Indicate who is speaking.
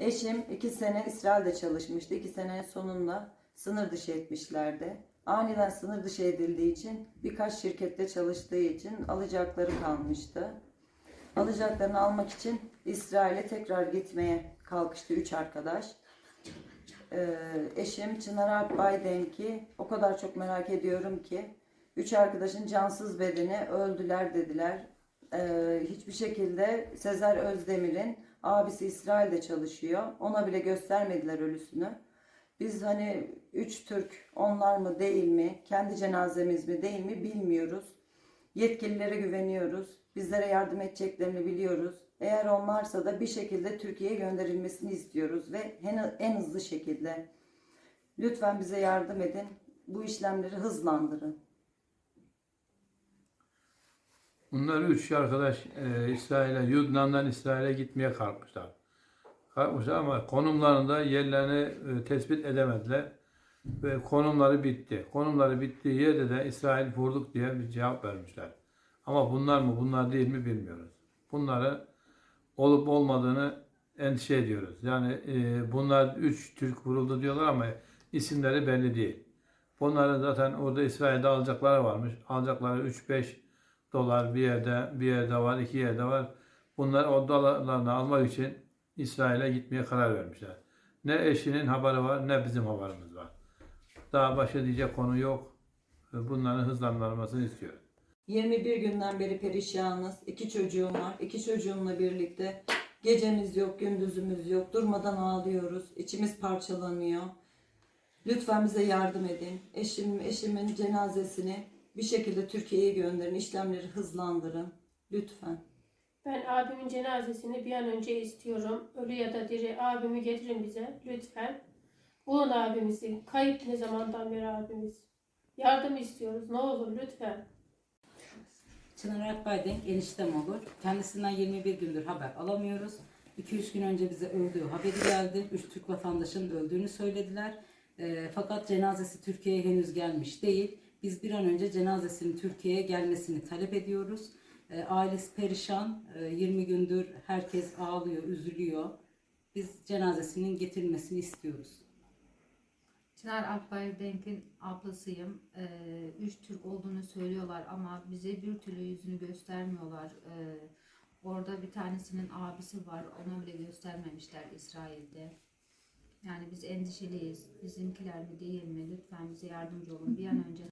Speaker 1: Eşim iki sene İsrail'de çalışmıştı. İki sene sonunda sınır dışı etmişlerdi. Aniden sınır dışı edildiği için birkaç şirkette çalıştığı için alacakları kalmıştı. Alacaklarını almak için İsrail'e tekrar gitmeye kalkıştı üç arkadaş. Ee, eşim Çınar Alp Baydenk'i o kadar çok merak ediyorum ki üç arkadaşın cansız bedeni öldüler dediler. Ee, hiçbir şekilde Sezer Özdemir'in abisi İsrail'de çalışıyor. Ona bile göstermediler ölüsünü. Biz hani üç Türk onlar mı değil mi, kendi cenazemiz mi değil mi bilmiyoruz. Yetkililere güveniyoruz. Bizlere yardım edeceklerini biliyoruz. Eğer onlarsa da bir şekilde Türkiye'ye gönderilmesini istiyoruz ve en, hızlı şekilde. Lütfen bize yardım edin. Bu işlemleri hızlandırın.
Speaker 2: Bunlar üç arkadaş e, İsrail'e, Yunan'dan İsrail'e gitmeye kalkmışlar. Kalkmışlar ama konumlarında yerlerini e, tespit edemediler. Ve konumları bitti. Konumları bittiği yerde de İsrail vurduk diye bir cevap vermişler. Ama bunlar mı bunlar değil mi bilmiyoruz. Bunları olup olmadığını endişe ediyoruz. Yani e, bunlar üç Türk vuruldu diyorlar ama isimleri belli değil. Bunların zaten orada İsrail'de alacakları varmış. Alacakları 3-5 dolar bir yerde bir yerde var, iki yerde var. Bunlar o dolarlarını almak için İsrail'e gitmeye karar vermişler. Ne eşinin haberi var ne bizim haberimiz var. Daha başka diyecek konu yok. Bunların hızlandırılmasını istiyoruz.
Speaker 1: 21 günden beri perişanız. İki çocuğum var. İki çocuğumla birlikte gecemiz yok, gündüzümüz yok. Durmadan ağlıyoruz. İçimiz parçalanıyor. Lütfen bize yardım edin. Eşim, eşimin cenazesini bir şekilde Türkiye'ye gönderin. İşlemleri hızlandırın. Lütfen.
Speaker 3: Ben abimin cenazesini bir an önce istiyorum. Ölü ya da diri abimi getirin bize lütfen. Bulun abimizi. Kayıp ne zamandan beri abimiz. Yardım istiyoruz ne olur lütfen.
Speaker 4: Çınar Akbaydenk eniştem olur. Kendisinden 21 gündür haber alamıyoruz. 2-3 gün önce bize öldüğü haberi geldi. 3 Türk vatandaşının öldüğünü söylediler. Eee, fakat cenazesi Türkiye'ye henüz gelmiş değil. Biz bir an önce cenazesinin Türkiye'ye gelmesini talep ediyoruz. Eee, ailesi perişan. Eee, 20 gündür herkes ağlıyor, üzülüyor. Biz cenazesinin getirilmesini istiyoruz.
Speaker 5: Çınar Akbaydenk'in ablasıyım. Ee, üç Türk olduğunu söylüyorlar ama bize bir türlü yüzünü göstermiyorlar. Ee, orada bir tanesinin abisi var. Ona bile göstermemişler İsrail'de. Yani biz endişeliyiz. Bizimkiler mi değil mi? Lütfen bize yardımcı olun. Bir an önce